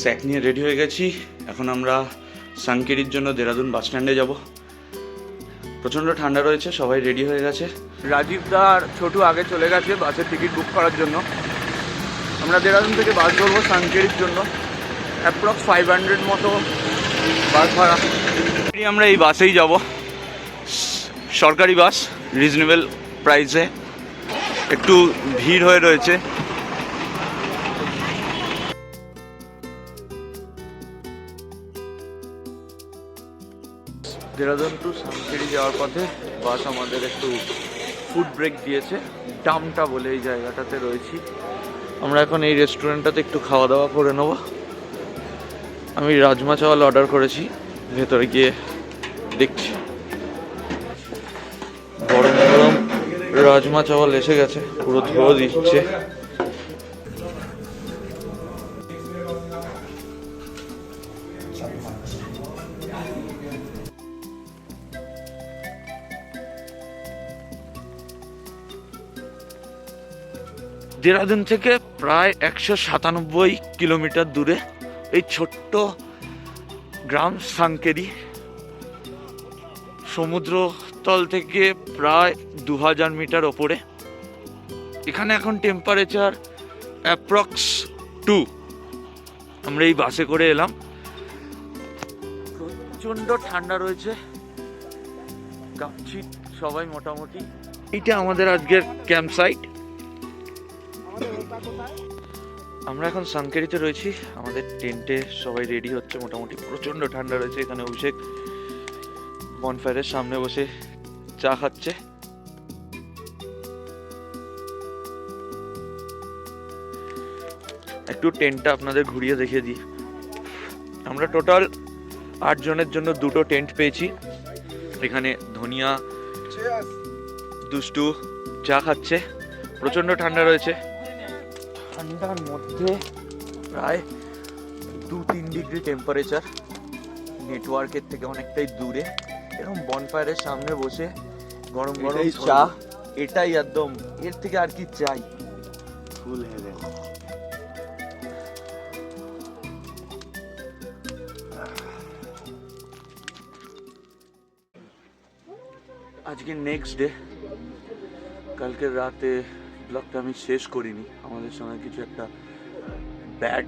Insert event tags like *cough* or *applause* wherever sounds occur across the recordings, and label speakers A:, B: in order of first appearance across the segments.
A: Sec নিয়ে ready হয়ে গেছি। এখন আমরা সানকেরির জন্য দেরাদুন বাস স্ট্যান্ডে যাব। প্রচণ্ড ঠান্ডা রয়েছে সবাই রেডি হয়ে গেছে। রাজীব দা আর ছোটু আগে চলে গেছে বাসের টিকিট বুক করার জন্য। আমরা দেরাদুন থেকে বাস ধরবো সানকেরির জন্য। অ্যাপ্রক্স ফাইভ হান্ড্রেড মতো বাস ভাড়া। আমরা এই বাসেই যাব। সরকারি বাস রিজনেবল প্রাইসে। একটু ভিড় হয়ে রয়েছে। দেরাদুন টু যাওয়ার পথে বাস আমাদের একটু ফুড ব্রেক দিয়েছে। ডামটা বলে এই জায়গাটাতে রয়েছি। আমরা এখন এই রেস্টুরেন্টটাতে একটু খাওয়া দাওয়া করে নেব। আমি রাজমা চাওয়াল অর্ডার করেছি। ভেতরে গিয়ে দেখছি। গরম গরম রাজমা চাওয়াল এসে গেছে। পুরো ধুয়েও দিচ্ছে। দেরাদুন থেকে প্রায় একশো সাতানব্বই কিলোমিটার দূরে এই ছোট্ট গ্রাম সাংকেরি সমুদ্রতল থেকে প্রায় দু হাজার মিটার ওপরে। এখানে এখন টেম্পারেচার অ্যাপ্রক্স টু আমরা এই বাসে করে এলাম। প্রচণ্ড ঠান্ডা রয়েছে। কাঁপছি সবাই মোটামুটি। এটা আমাদের আজকের ক্যাম্প সাইট আমরা এখন সানকেরিতে রয়েছি। আমাদের টেন্টে সবাই রেডি হচ্ছে। মোটামুটি প্রচণ্ড ঠান্ডা রয়েছে। এখানে অভিষেক বনফায়ারের সামনে বসে চা খাচ্ছে। একটু টেন্টটা আপনাদের ঘুরিয়ে দেখিয়ে দিই। আমরা টোটাল আট জনের জন্য দুটো টেন্ট পেয়েছি। এখানে ধনিয়া দুষ্টু চা খাচ্ছে। প্রচণ্ড ঠান্ডা রয়েছে। ঠান্ডার মধ্যে প্রায় দু তিন ডিগ্রি টেম্পারেচার নেটওয়ার্কের থেকে অনেকটাই দূরে। এরকম বনফায়ারের সামনে বসে গরম গরম চা এটাই একদম। এর থেকে আর কি চাই?
B: ফুল হেভেন
A: আজকে নেক্সট ডে কালকের রাতে ব্লগটা আমি শেষ করিনি। আমাদের সঙ্গে কিছু একটা ব্যাড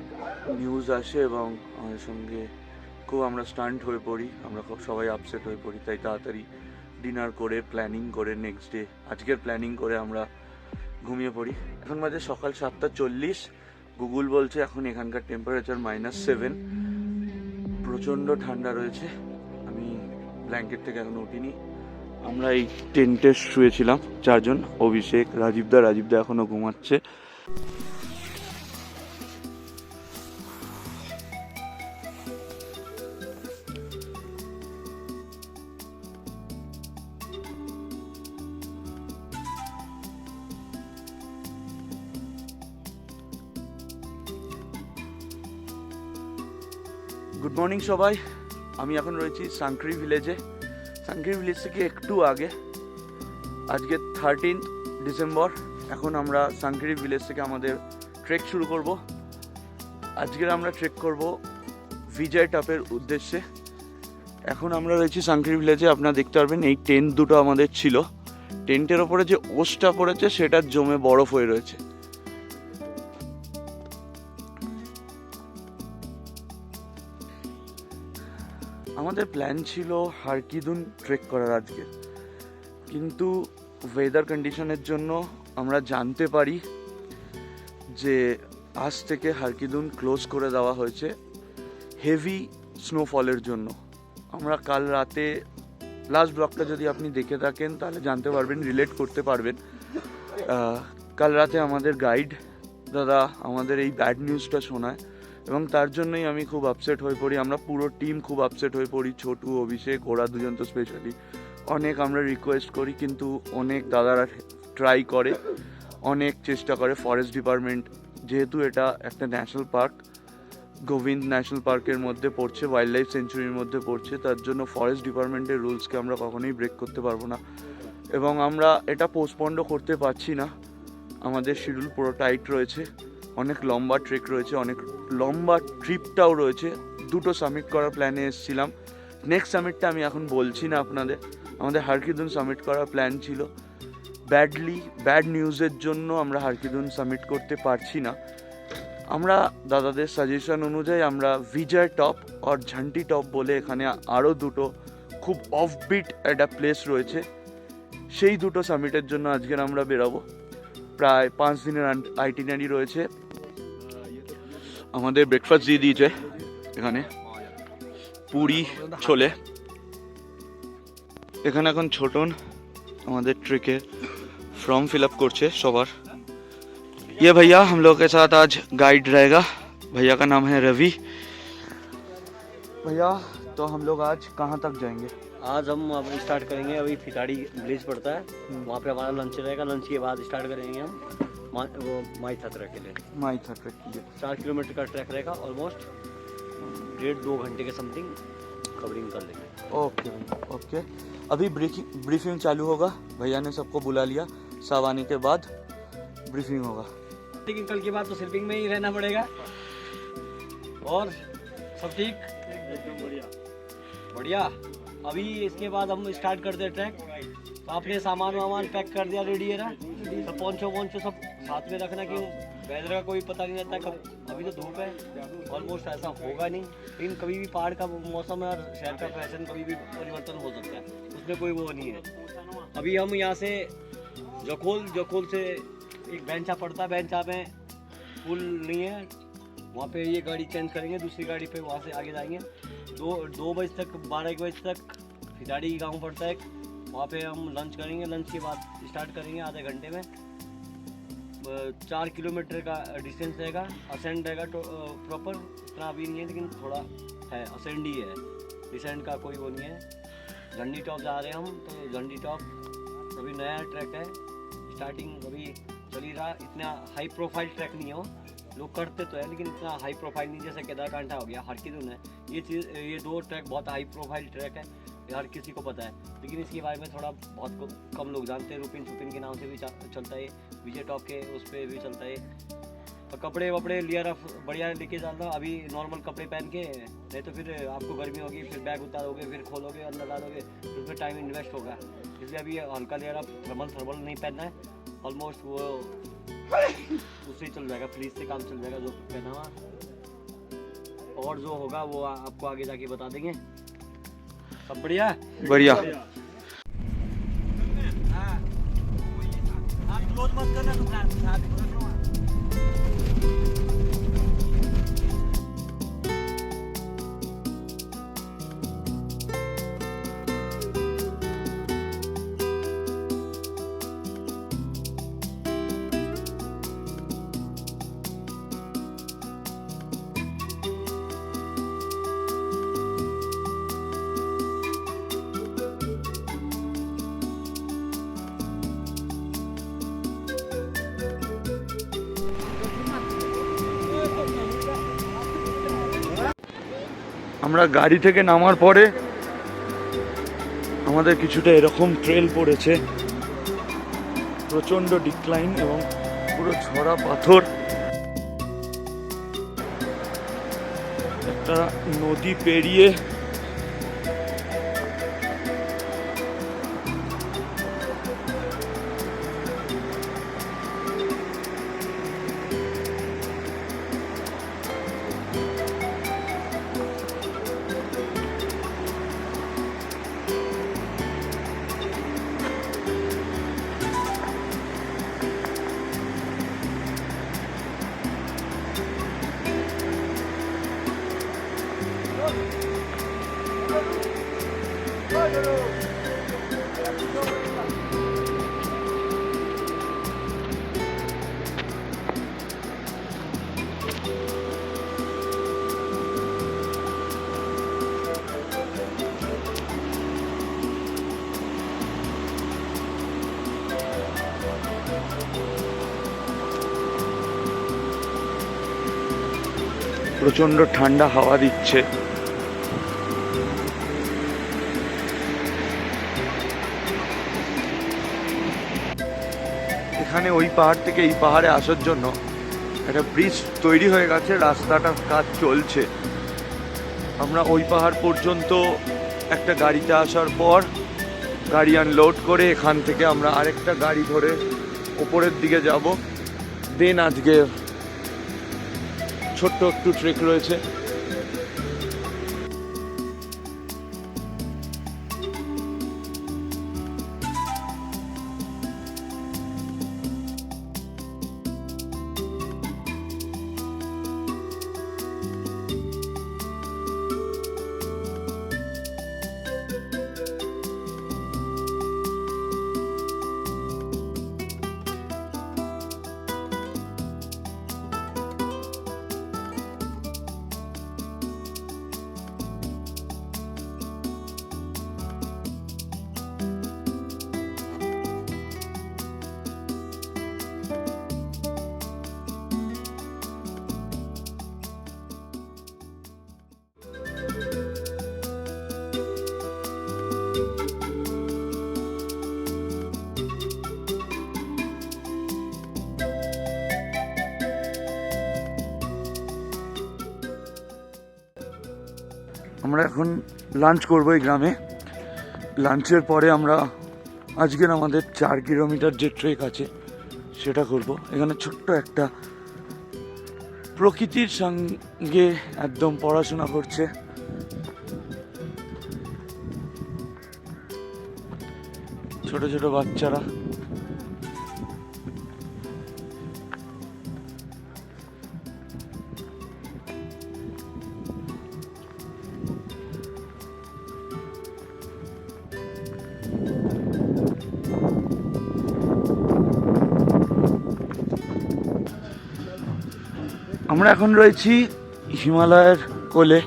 A: নিউজ আসে এবং আমাদের সঙ্গে খুব আমরা স্টান্ট হয়ে পড়ি। আমরা খুব সবাই আপসেট হয়ে পড়ি। তাই তাড়াতাড়ি ডিনার করে প্ল্যানিং করে নেক্সট ডে আজকের প্ল্যানিং করে আমরা ঘুমিয়ে পড়ি। এখন বাজে সকাল সাতটা চল্লিশ। গুগল বলছে এখন এখানকার টেম্পারেচার মাইনাস সেভেন প্রচণ্ড ঠান্ডা রয়েছে। আমি ব্ল্যাঙ্কেট থেকে এখন উঠিনি। আমরা এই টেন্টে শুয়েছিলাম, চারজন, অভিষেক রাজীবদা রাজীবদা এখনও ঘুমাচ্ছে। গুড মর্নিং সবাই, আমি এখন রয়েছি সাংক্রি ভিলেজে। সাংক্রি ভিলেজ থেকে একটু আগে, আজকে থার্টিন ডিসেম্বর এখন আমরা সাংক্রি ভিলেজ থেকে আমাদের ট্রেক শুরু করব। আজকের আমরা ট্রেক করব বিজয় টাপের উদ্দেশ্যে। এখন আমরা রয়েছি সাংক্রি ভিলেজে আপনারা দেখতে পারবেন এই টেন্ট দুটো আমাদের ছিল। টেন্টের ওপরে যে ওসটা পড়েছে, সেটা জমে বরফ হয়ে রয়েছে। আমাদের প্ল্যান ছিল হারকিদুন ট্রেক করার আজকে। কিন্তু ওয়েদার কন্ডিশনের জন্য আমরা জানতে পারি যে আজ থেকে হারকিদুন ক্লোজ করে দেওয়া হয়েছে হেভি স্নোফলের জন্য। আমরা কাল রাতে লাস্ট ব্লকটা যদি আপনি দেখে থাকেন, তাহলে জানতে পারবেন রিলেট করতে পারবেন। কাল রাতে আমাদের গাইড দাদা আমাদের এই ব্যাড নিউজটা শোনায়। এবং তার জন্যই আমি খুব আপসেট হয়ে পড়ি। আমরা পুরো টিম খুব আপসেট হয়ে পড়ি, ছোটু, অভিষেক, ওরা দুজন তো স্পেশালি অনেক আমরা রিকোয়েস্ট করি, কিন্তু অনেক দাদারা ট্রাই করে, অনেক চেষ্টা করে ফরেস্ট ডিপার্টমেন্ট যেহেতু এটা একটা ন্যাশনাল পার্ক গোবিন্দ ন্যাশনাল পার্কের মধ্যে পড়ছে ওয়াইল্ড লাইফ সেঞ্চুরির মধ্যে পড়ছে, তার জন্য ফরেস্ট ডিপার্টমেন্টের রুলসকে আমরা কখনোই ব্রেক করতে পারব না। এবং আমরা এটা পোস্টপন্ডও করতে পারছি না। আমাদের শিডিউল পুরো টাইট রয়েছে। অনেক লম্বা ট্রেক রয়েছে, অনেক লম্বা ট্রিপটাও রয়েছে। দুটো সামিট করার প্ল্যানে এসেছিলাম। নেক্সট সামিটটা আমি এখন বলছি না আপনাদের। আমাদের হারকিদুন সামিট করার প্ল্যান ছিল। ব্যাডলি ব্যাড নিউজের জন্য আমরা হারকিদুন সামিট করতে পারছি না। আমরা দাদাদের সাজেশন অনুযায়ী আমরা ভিজয় টপ আর ঝান্টি টপ বলে এখানে আরও দুটো খুব অফবিট একটা প্লেস রয়েছে। সেই দুটো সামিটের জন্য আজকের আমরা বেরাবো। প্রায় পাঁচ দিনের আইটিনারি রয়েছে। আমাদের ব্রেকফাস্ট দিয়ে দিয়েছে এখানে পুরি ছোলে এখানে এখন ছোটন আমাদের ট্রেকে फॉर्म फिलअप করছে সবার ये भैया हम लोग के साथ आज गाइड रहेगा भैया का नाम है रवि भैया तो हम लोग आज कहाँ तक जाएंगे
C: आज हम अब स्टार्ट करेंगे अभी फिताड़ी विलेज पड़ता है वहाँ पे हमारा लंच रहेगा लंच के बाद स्टार्ट करेंगे हम मा- वो माई छतरा के लिए।
A: माई ट्रैक के लिए।
C: चार किलोमीटर का ट्रैक रहेगा ऑलमोस्ट डेढ़ दो घंटे के समथिंग कवरिंग कर लेंगे।
A: ओके भैया ओके। अभी ब्रीफिंग ब्रीफिंग चालू होगा। भैया ने सबको बुला लिया। सब आने के बाद ब्रीफिंग होगा।
C: लेकिन कल के बाद तो स्लीपिंग में ही रहना पड़ेगा। और सब ठीक? बढ़िया। बढ़िया। अभी इसके बाद हम स्टार्ट करते हैं ट्रैक तो आपने सामान वामान पैक कर दिया रेडी है ना? सब पहुंचो पहुंचो सब साथ में रखना क्यों? वेदर का कोई पता नहीं रहता, कब अभी तो धूप है ऑलमोस्ट ऐसा होगा नहीं। लेकिन कभी भी पहाड़ का मौसम और शहर का फ़ैशन कभी भी परिवर्तन हो सकता है, उसमें कोई वो नहीं है। अभी हम यहाँ से जखोल जखोल से एक बेंचा पड़ता है बेंचा में पुल नहीं है। वहाँ पे ये गाड़ी चेंज करेंगे, दूसरी गाड़ी पे वहाँ से आगे जाएँगे। दो दो बजे तक, बारह एक बजे तक फिदाड़ी गाँव पड़ता है। वहाँ पे हम लंच करेंगे लंच के बाद स्टार्ट करेंगे आधे घंटे में। चार किलोमीटर का डिस्टेंस रहेगा असेंड रहेगा तो प्रॉपर इतना अभी नहीं है, लेकिन थोड़ा है असेंड ही है। डिसेंड का कोई वो नहीं है। झंडी टॉप जा रहे हैं हम तो झंडी टॉप अभी नया ट्रैक है। स्टार्टिंग अभी चल ही रहा, इतना हाई प्रोफ़ाइल ट्रैक नहीं हो लोग करते तो है, लेकिन इतना हाई प्रोफ़ाइल नहीं, जैसे केदारकांठा हो गया हरकिदुन है ये चीज़, ये दो ट्रैक बहुत हाई प्रोफ़ाइल ट्रैक है। हर किसी को पता है। लेकिन इसके बारे में थोड़ा बहुत कम लोग जानते हैं। रुपिन सुपिन के नाम से भी चलता है। विजय टॉप के उस पर भी चलता है। और कपड़े वपड़े लिया रफ बढ़िया लेके जाना अभी नॉर्मल कपड़े पहन के, नहीं तो फिर आपको गर्मी होगी, फिर बैग उतारोगे, फिर खोलोगे, अंदर डालोगे, फिर उसमें टाइम इन्वेस्ट होगा। इसलिए अभी हल्का लिया रफ थर्मल थर्मल नहीं पहनना है। ऑलमोस्ट वो *laughs* उससे ही चल जाएगा। फ्रीज से काम चल जाएगा जो पहना हुआ। और जो होगा वो आपको आगे जाके बता देंगे। सब बढ़िया?
A: बढ़िया। आप क्लोज मत करना दुकान আমরা গাড়ি থেকে নামার পরে আমাদের কিছুটা এরকম ট্রেল পড়েছে। প্রচণ্ড ডিক্লাইন এবং পুরো ঝরা পাথর। একটা নদী পেরিয়ে প্রচণ্ড ঠান্ডা হাওয়া দিচ্ছে। এখানে ওই পাহাড় থেকে এই পাহাড়ে আসার জন্য একটা ব্রিজ তৈরি হয়ে গেছে রাস্তাটার কাজ চলছে। আমরা ওই পাহাড় পর্যন্ত একটা গাড়িতে আসার পর গাড়ি আনলোড করে এখান থেকে আমরা আরেকটা গাড়ি ধরে ওপরের দিকে যাব। দেন আজকে ছোট্ট একটু ট্রেক রয়েছে। আমরা এখন লাঞ্চ করব এই গ্রামে। লাঞ্চের পরে আমরা আজকের আমাদের চার কিলোমিটার যে ট্রেক আছে, সেটা করব। এখানে ছোট্ট একটা প্রকৃতির সঙ্গে একদম পড়াশোনা করছে। ছোট ছোট বাচ্চারা। আমরা এখন রয়েছি হিমালয়ের কোলে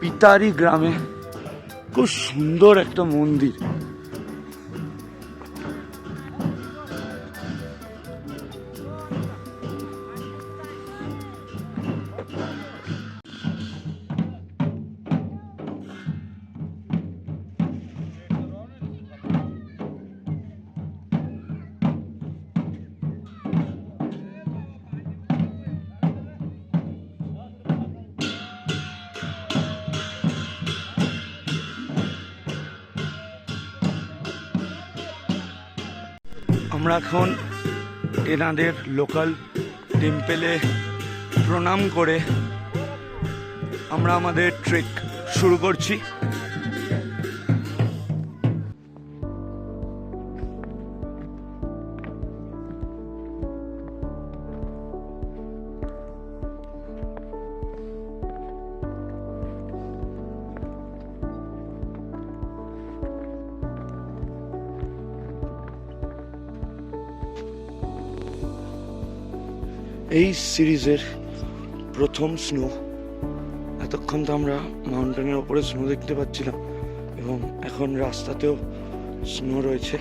A: পিতারি গ্রামে। খুব সুন্দর একটা মন্দির। এখন এনাদের লোকাল টেম্পেলে প্রণাম করে আমরা আমাদের ট্রেক শুরু করছি। এই সিরিজের প্রথম স্নো এতক্ষণ তো আমরা মাউন্টেনের ওপরে স্নো দেখতে পাচ্ছিলাম এবং এখন রাস্তাতেও স্নো রয়েছে।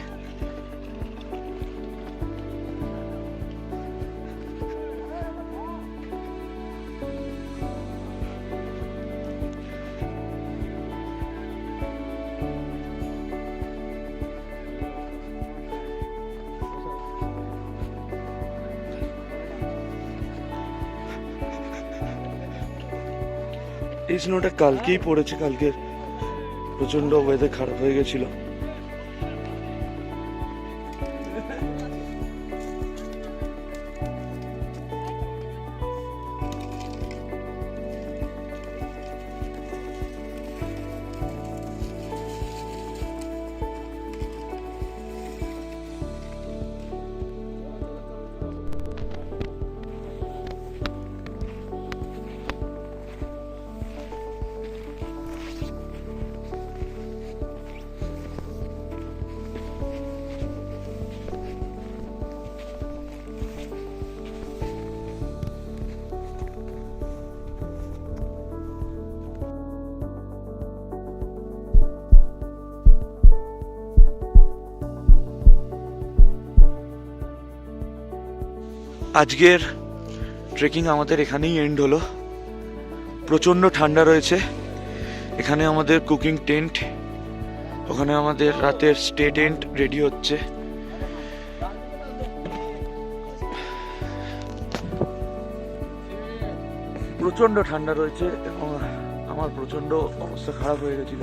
A: এই স্নোটা কালকেই পড়েছে কালকে প্রচণ্ড ওয়েদার খারাপ হয়ে গেছিল। আজকের ট্রেকিং আমাদের এখানেই এন্ড হলো। প্রচণ্ড ঠান্ডা রয়েছে। এখানে আমাদের কুকিং টেন্ট ওখানে আমাদের রাতের স্টে টেন্ট রেডি হচ্ছে। প্রচণ্ড ঠান্ডা রয়েছে। এবং আমার প্রচণ্ড অবস্থা খারাপ হয়ে গেছিল।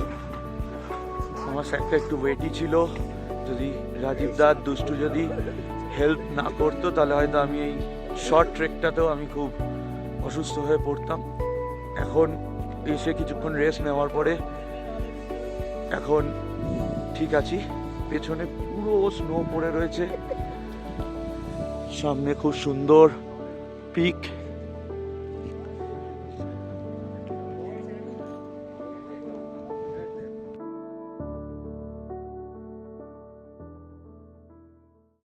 A: আমার স্যারটা একটু ওয়েটই ছিল। যদি রাজীব দার দুষ্টু যদি হেল্প না করতো, তাহলে হয়তো আমি এই শর্ট ট্রেকটাতেও আমি খুব অসুস্থ হয়ে পড়তাম। এখন এসে কিছুক্ষণ রেস্ট নেওয়ার পরে এখন ঠিক আছি। পেছনে পুরো স্নো পড়ে রয়েছে। সামনে খুব সুন্দর পিক